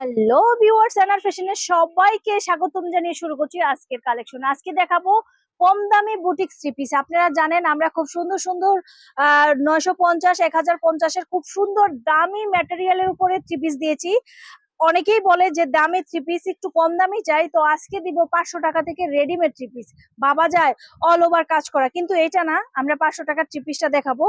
Hello viewers এনার ফ্যাশনের সবাইকে স্বাগতম জানিয়ে শুরু করছি আজকের কালেকশন আজকে দেখাবো কম দামি বুটিক থ্রি পিস আপনারা জানেন, আমরা খুব সুন্দর সুন্দর নয়শো পঞ্চাশ, এক হাজার পঞ্চাশের খুব সুন্দর দামি ম্যাটেরিয়ালের উপরে থ্রি পিস দিয়েছি। অনেকেই বলে যে দামি থ্রি পিস একটু কম দামি চাই, তো আজকে দিব পাঁচশো টাকা থেকে রেডিমেড থ্রি পিস বাবা যায় অল ওভার কাজ করা। কিন্তু এটা না, আমরা পাঁচশো টাকার থ্রি পিসটা দেখাবো।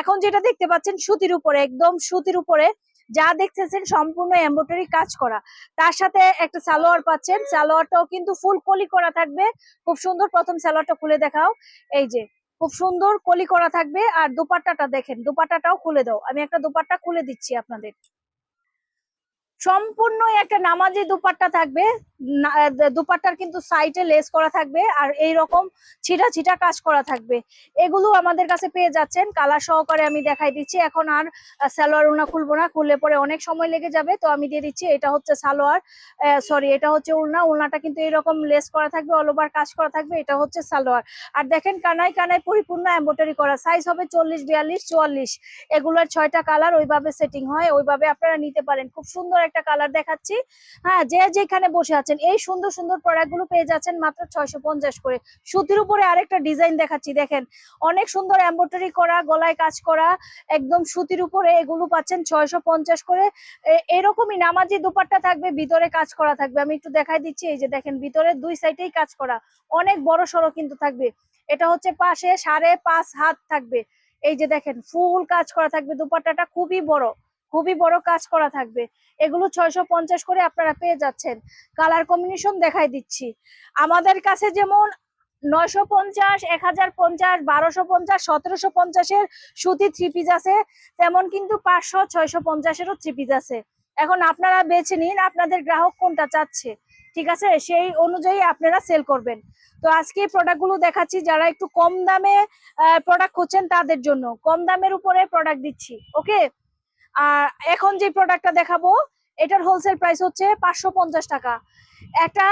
এখন যেটা দেখতে পাচ্ছেন, সুতির উপরে, একদম সুতির উপরে যা দেখতেছেন সম্পূর্ণ এম্বোটারি কাজ করা। তার সাথে একটা সালোয়ার পাচ্ছেন। সালোয়ারটাও কিন্তু ফুল কলি করা থাকবে। খুব সুন্দর প্রথম সালোয়ারটা খুলে দেখাও। এই যে, খুব সুন্দর কলি করা থাকবে। আর দুপাট্টাটা দেখেন, দুপাট্টাটাও খুলে দাও। আমি একটা দুপাট্টা খুলে দিচ্ছি আপনাদের। সম্পূর্ণ একটা নামাজি দুপাট্টা থাকবে। দুপাট্টার কিন্তু সাইডে লেস করা থাকবে আর এই রকম ছিটা ছিটা কাজ করা থাকবে। এগুলো আমাদের কাছে পেয়ে যাচ্ছেন। কালার সহকারে আমি দেখাই দিচ্ছি। এখন আর সালোয়ার উনা খুলবো না। খুললে পরে অনেক সময় লেগে যাবে। তো আমি দিয়ে দিচ্ছি, এটা হচ্ছে সালোয়ার। সরি এটা হচ্ছে উলনা। উলনাটা কিন্তু এরকম লেস করা থাকবে অল ওভার কাজ করা থাকবে। এটা হচ্ছে সালোয়ার। আর দেখেন কানায় কানাই পরিপূর্ণ এম্বোটারি করা। সাইজ হবে চল্লিশ, বিয়াল্লিশ, চুয়াল্লিশ। এগুলোর ছয়টা কালার ওইভাবে সেটিং হয়। ওইভাবে আপনারা নিতে পারেন। খুব সুন্দর একটা কালার দেখাচ্ছি। হ্যাঁ যে যেখানে বসে আছেন, এই সুন্দর সুন্দর প্রোডাক্টগুলো পেয়ে যাচ্ছেন মাত্র ছয়শো পঞ্চাশ করে। সুতির উপরে আরেকটা ডিজাইন দেখাচ্ছি, দেখেন। অনেক সুন্দর এম্বোটারি করা, গলায় কাজ করা, একদম সুতির উপরে এগুলো পাচ্ছেন ছয়শো পঞ্চাশ করে। এরকমই নামাজি দুপাট্টা থাকবে, ভিতরে কাজ করা থাকবে। আমি একটু দেখাই দিচ্ছি, এই যে দেখেন, ভিতরে দুই সাইডেই কাজ করা। অনেক বড় সড়ো কিন্তু থাকবে। এটা হচ্ছে পাশে সাড়ে পাঁচ হাত থাকবে। এই যে দেখেন, ফুল কাজ করা থাকবে দুপাট্টাটা, খুবই বড়। খুবই বড় কাজ করা থাকবে। এগুলো ছয়শো পঞ্চাশ করে আপনারা পেয়ে যাচ্ছেন। কালার কম্বিনেশন দেখাই দিচ্ছি। আমাদের কাছে যেমন নয়শো পঞ্চাশ, এক হাজার পঞ্চাশ, বারোশো পঞ্চাশ, সতেরোশো পঞ্চাশের সুতি থ্রি পিস আছে। তেমন কিন্তু পাঁচশো, ছয়শো পঞ্চাশেরও থ্রি পিস আছে। এখন আপনারা বেছে নিন আপনাদের গ্রাহক কোনটা চাচ্ছে। ঠিক আছে? সেই অনুযায়ী আপনারা সেল করবেন। তো আজকে প্রোডাক্টগুলো দেখাচ্ছি। যারা একটু কম দামে প্রোডাক্ট খুঁজছেন তাদের জন্য। কম দামের উপরে প্রোডাক্ট দিচ্ছি। ওকে আর এখন যে প্রোডাক্টটা দেখাবো, এটার হোলসেল প্রাইস হচ্ছে পাঁচশো পঞ্চাশ টাকা। একটা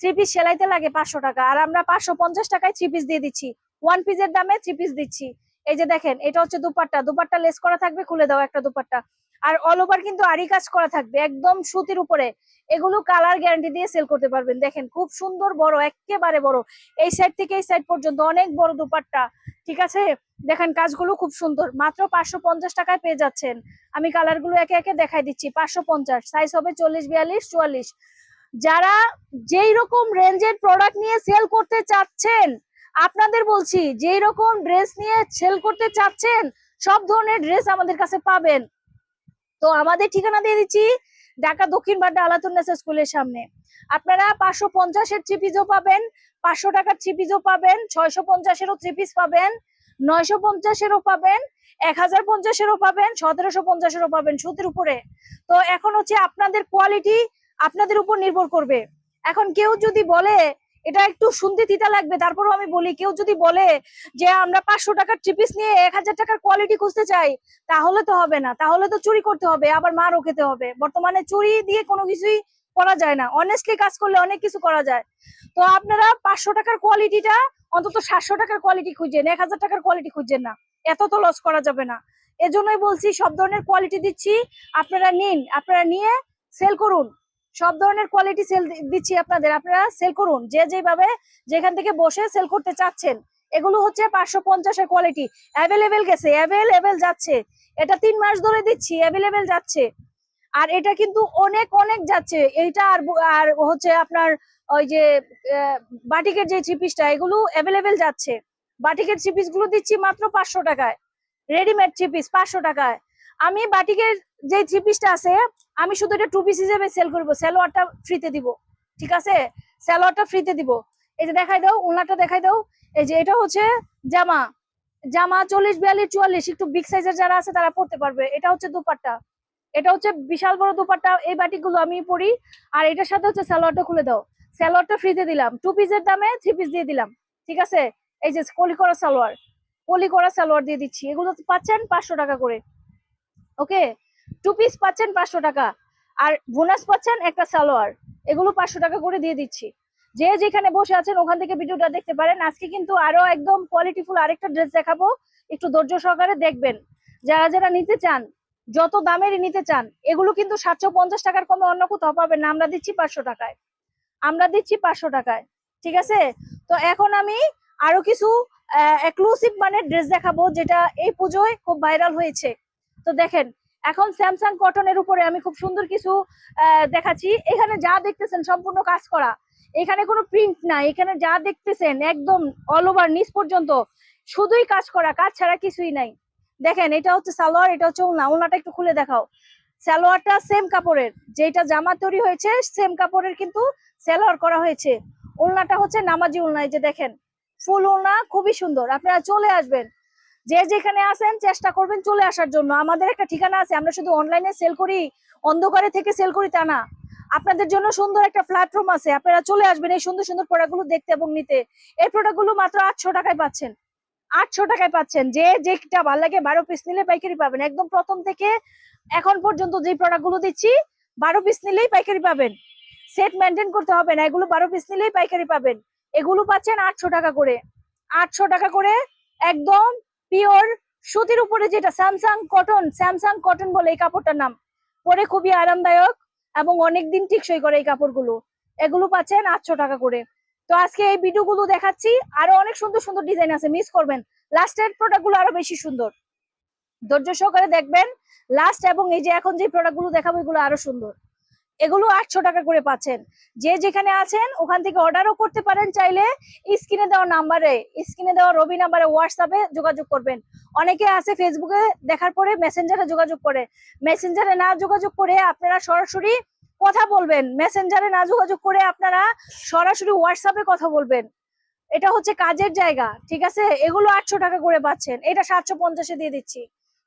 থ্রি পিস সেলাইতে লাগে পাঁচশো টাকা, আর আমরা পাঁচশো পঞ্চাশ টাকায় থ্রি পিস দিয়ে দিচ্ছি। ওয়ান পিসের দামে থ্রি পিস দিচ্ছি। এই যে দেখেন, এটা হচ্ছে দুপাট্টা। দুপাট্টা লেস করা থাকবে, খুলে দাও একটা দুপাট্টা। আর অল ওভার কিন্তু আরি কাজ করা থাকবে, একদম সুতির উপরে। এগুলো কালার গ্যারান্টি দিয়ে সেল করতে পারবেন। দেখেন, খুব সুন্দর বড় একেবারে বড়। এই সাইড থেকে এই সাইড পর্যন্ত অনেক বড় দুপাট্টা, ঠিক আছে? দেখেন, কাজগুলো খুব সুন্দর। মাত্র পাঁচশো পঞ্চাশ টাকায় পেয়ে যাচ্ছেন। আমি কালারগুলো একে একে দেখাই দিচ্ছি। পাঁচশো পঞ্চাশ সাইজ হবে চল্লিশ, বিয়াল্লিশ, চুয়াল্লিশ। যারা যেই রকম রেঞ্জের প্রোডাক্ট নিয়ে সেল করতে চাচ্ছেন, আপনাদের বলছি যেই রকম ড্রেস নিয়ে সেল করতে চাচ্ছেন, সব ধরনের ড্রেস আমাদের কাছে পাবেন। তো আমাদের ঠিকানা দিয়ে দিচ্ছি ঢাকা দক্ষিণ বাড্ডা আলাতুন্নেসা স্কুলের সামনে। আপনারা পাঁচশো পঞ্চাশের থ্রি পিসও পাবেন, পাঁচশো টাকার থ্রি পিসও পাবেন, ছয়শো পঞ্চাশেরও থ্রি পিস পাবেন, নয়শো পঞ্চাশেরও পাবেন, এক হাজার পঞ্চাশেরও পাবেন, সতেরোশো পঞ্চাশেরও পাবেন সুতির উপরে। তো এখন হচ্ছে আপনাদের কোয়ালিটি আপনাদের উপর নির্ভর করবে। এখন কেউ যদি বলে এটা একটু শুনতে তিতা লাগবে। তারপরও আমি বলি, কেউ যদি বলে যে আমরা পাঁচশো টাকার থ্রি পিস নিয়ে এক হাজার টাকার কোয়ালিটি খুঁজতে চাই, তাহলে তো হবে না। তাহলে তো চুরি করতে হবে, আবার মারও খেতে হবে। বর্তমানে চুরি দিয়ে কোনো কিছুই করা যায় না। অনেস্টলি কাজ করলে অনেক কিছু করা যায়। তো আপনারা পাঁচশো টাকার কোয়ালিটিটা অন্তত সাতশো টাকার কোয়ালিটি খুঁজছেন এক হাজার টাকার কোয়ালিটি খুঁজছেন না। এত তো লস করা যাবে না। এজন্যই বলছি, সব ধরনের কোয়ালিটি দিচ্ছি। আপনারা নিন, আপনারা নিয়ে সেল করুন। সব ধরনের কোয়ালিটি সেল দিচ্ছি আপনাদের। আপনারা সেল করুন। যে যেভাবে যেখান থেকে বসে সেল করতে চাচ্ছেন, এগুলো হচ্ছে পাঁচশো পঞ্চাশের কোয়ালিটি অ্যাভেলেবেল গেছে অ্যাভেলেবেল যাচ্ছে। এটা তিন মাস ধরে দিচ্ছি অ্যাভেলেবেল যাচ্ছে। আর এটা কিন্তু অনেক অনেক যাচ্ছে। এইটা আর আর হচ্ছে আপনার ওই যে বাটিকের যে চিপিসটা এগুলো অ্যাভেলেবেল যাচ্ছে। বাটিকের থ্রি পিসগুলো দিচ্ছি মাত্র পাঁচশো টাকায়। রেডিমেড চিপিস পাঁচশো টাকায়। আমি বাটিকের যে চিপিসটা আছে আমি শুধু এটা টু পিস হিসেবে সেল করব, সালোয়ারটা ফ্রিতে দিব, ঠিক আছে? সালোয়ারটা ফ্রিতে দিব। এই যে দেখাই দাও ওনাটা দেখাই দাও। এই যে এটা হচ্ছে জামা জামা চল্লিশ, বিয়াল্লিশ, চুয়াল্লিশ, একটু বিগ সাইজের যারা আছে তারা পড়তে পারবে। এটা হচ্ছে দুপাট্টা। এটা হচ্ছে বিশাল বড় দুপাট্টা, এই বাটিকগুলো আমি পরি। আর এটার সাথে হচ্ছে সালোয়ারটা খুলে দাও। সালোয়ারটা ফ্রিতে দিলাম। টু পিসের দামে থ্রি পিস দিয়ে দিলাম, ঠিক আছে? এই যে কলি করা সালোয়ার, কলি করা সালোয়ার দিয়ে দিচ্ছি। এগুলো পাচ্ছেন পাঁচশো টাকা করে ওকে টু পিস পাচ্ছেন পাঁচশো টাকা। আর বোনাস পাচ্ছেন একটা সালোয়ার। এগুলো পাঁচশো টাকা করে দিয়ে দিচ্ছি। যে যেখানে বসে আছেন, ওখান থেকে ভিডিওটা দেখতে পারেন। আজকে কিন্তু আরও একদম কোয়ালিটিফুল আরেকটা ড্রেস দেখাবো। একটু ধৈর্য সহকারে দেখবেন। যারা যারা নিতে চান, যত দামেরই নিতে চান, এগুলো কিন্তু সাতশো পঞ্চাশ টাকার কমে অন্য কোথাও পাবেন না। আমরা দিচ্ছি পাঁচশো টাকায়। আমরা দিচ্ছি পাঁচশো টাকায়। ঠিক আছে? তো এখন আমি আরও কিছু এক্সক্লুসিভ মানে ড্রেস দেখাবো, যেটা এই পুজোয় খুব ভাইরাল হয়েছে। তো দেখেন এখন স্যামসাং কটনের উপরে আমি খুব সুন্দর কিছু দেখাচ্ছি। এখানে যা দেখতেছেন, সম্পূর্ণ কাজ করা। এখানে কোনো প্রিন্ট নাই। এখানে যা দেখতেছেন, একদম অল ওভার নিচ পর্যন্ত, শুধুই কাজ করা, কাজ ছাড়া কিছুই নাই। দেখেন, এটা হচ্ছে সালোয়ার, এটা হচ্ছে উলনা উলনাটা একটু খুলে দেখাও। সালোয়ারটা সেম কাপড়ের। যেটা জামা তৈরি হয়েছে সেম কাপড়ের কিন্তু সালোয়ার করা হয়েছে। উলনাটা হচ্ছে নামাজি উলনা এই যে দেখেন। ফুল উলনা খুবই সুন্দর। আপনারা চলে আসবেন। যে যেখানে আছেন, চেষ্টা করবেন চলে আসার জন্য। আমাদের একটা ঠিকানা আছে, আমরা শুধু অনলাইনে সেল করি, অন্ধকারে থেকে সেল করি তা না। আপনাদের জন্য সুন্দর একটা প্ল্যাটফর্ম আছে, আপনারা চলে আসবেন এই সুন্দর সুন্দর প্রোডাক্টগুলো দেখতে এবং নিতে। এই প্রোডাক্টগুলো মাত্র আটশো টাকায় পাচ্ছেন। আটশো টাকায় পাচ্ছেন। যে যেটা ভালো লাগে বারো পিস নিলে পাইকারি পাবেন। একদম প্রথম থেকে এখন পর্যন্ত যে প্রোডাক্টগুলো দিচ্ছি, বারো পিস নিলেই পাইকারি পাবেন। সেট মেনটেন করতে হবে না, এগুলো বারো পিস নিলেই পাইকারি পাবেন। এগুলো পাচ্ছেন আটশো টাকা করে। আটশো টাকা করে একদম পিওর সুতির উপরে যেটা, স্যামসাং কটন স্যামসাং কটন বলে এই কাপড়টার নাম। পরে খুবই আরামদায়ক এবং অনেকদিন টিকসই করে এই কাপড়গুলো। এগুলো পাচ্ছেন আটশো টাকা করে। তো আজকে এই ভিডিওগুলো দেখাচ্ছি। আরও অনেক সুন্দর সুন্দর ডিজাইন আছে, মিস করবেন। লাস্টের প্রোডাক্টগুলো আরও বেশি সুন্দর। ধৈর্য সহকারে দেখবেন। লাস্ট এবং এই যে এখন যে প্রোডাক্টগুলো দেখাবো, এগুলো আরও সুন্দর। এগুলো আটশো টাকা করে পাচ্ছেন। যে যেখানে আছেন, ওখান থেকে অর্ডারও করতে পারেন চাইলে স্ক্রিনে দেওয়া নাম্বারে, স্ক্রিনে দেওয়া রবি নাম্বারে হোয়াটসঅ্যাপে যোগাযোগ করবেন। অনেকে আছে ফেসবুকে দেখার পরে মেসেঞ্জারে যোগাযোগ করে। মেসেঞ্জারে না যোগাযোগ করে আপনারা সরাসরি কথা বলবেন। মেসেঞ্জারে না যোগাযোগ করে আপনারা সরাসরি হোয়াটসঅ্যাপে কথা বলবেন। এটা হচ্ছে কাজের জায়গা, ঠিক আছে? এগুলো আটশো টাকা করে পাচ্ছেন। এটা সাতশো পঞ্চাশে দিয়ে দিচ্ছি।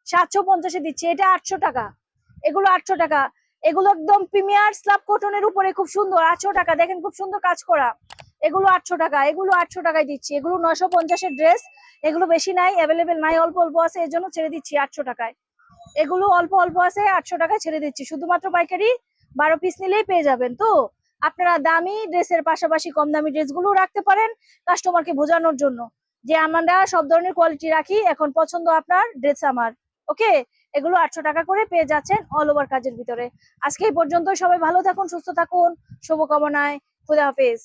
সাতশো পঞ্চাশে দিচ্ছি। এটা আটশো টাকা। এগুলো আটশো টাকা। এগুলো একদম প্রিমিয়ার স্ল্যাব কটনের উপরে খুব সুন্দর, আটশো টাকা। দেখেন খুব সুন্দর কাজ করা। এগুলো আটশো টাকা, এগুলো আটশো টাকায় দিচ্ছি। এগুলো নশো পঞ্চাশের ড্রেস, এগুলো বেশি নাই অ্যাভেলেবেল নাই, অল্প অল্প আছে, এর জন্য ছেড়ে দিচ্ছি আটশো টাকায়। এগুলো অল্প অল্প আছে, আটশো টাকায় ছেড়ে দিচ্ছি। শুধুমাত্র পাইকারি বারো পিস নিলেই পেয়ে যাবেন তো? আপনারা দামি ড্রেসের পাশাপাশি কম দামি ড্রেসগুলো রাখতে পারেন কাস্টমারকে বোঝানোর জন্য। যে আমরা সব ধরনের কোয়ালিটি রাখি, এখন পছন্দ আপনার ড্রেস আমার। ওকে এগুলো আটশো টাকা করে পেয়ে যাচ্ছেন অল ওভার কাজের ভিতরে। আজকে এই পর্যন্ত সবাই ভালো থাকুন, সুস্থ থাকুন, শুভকামনায়, খুদা হাফেজ।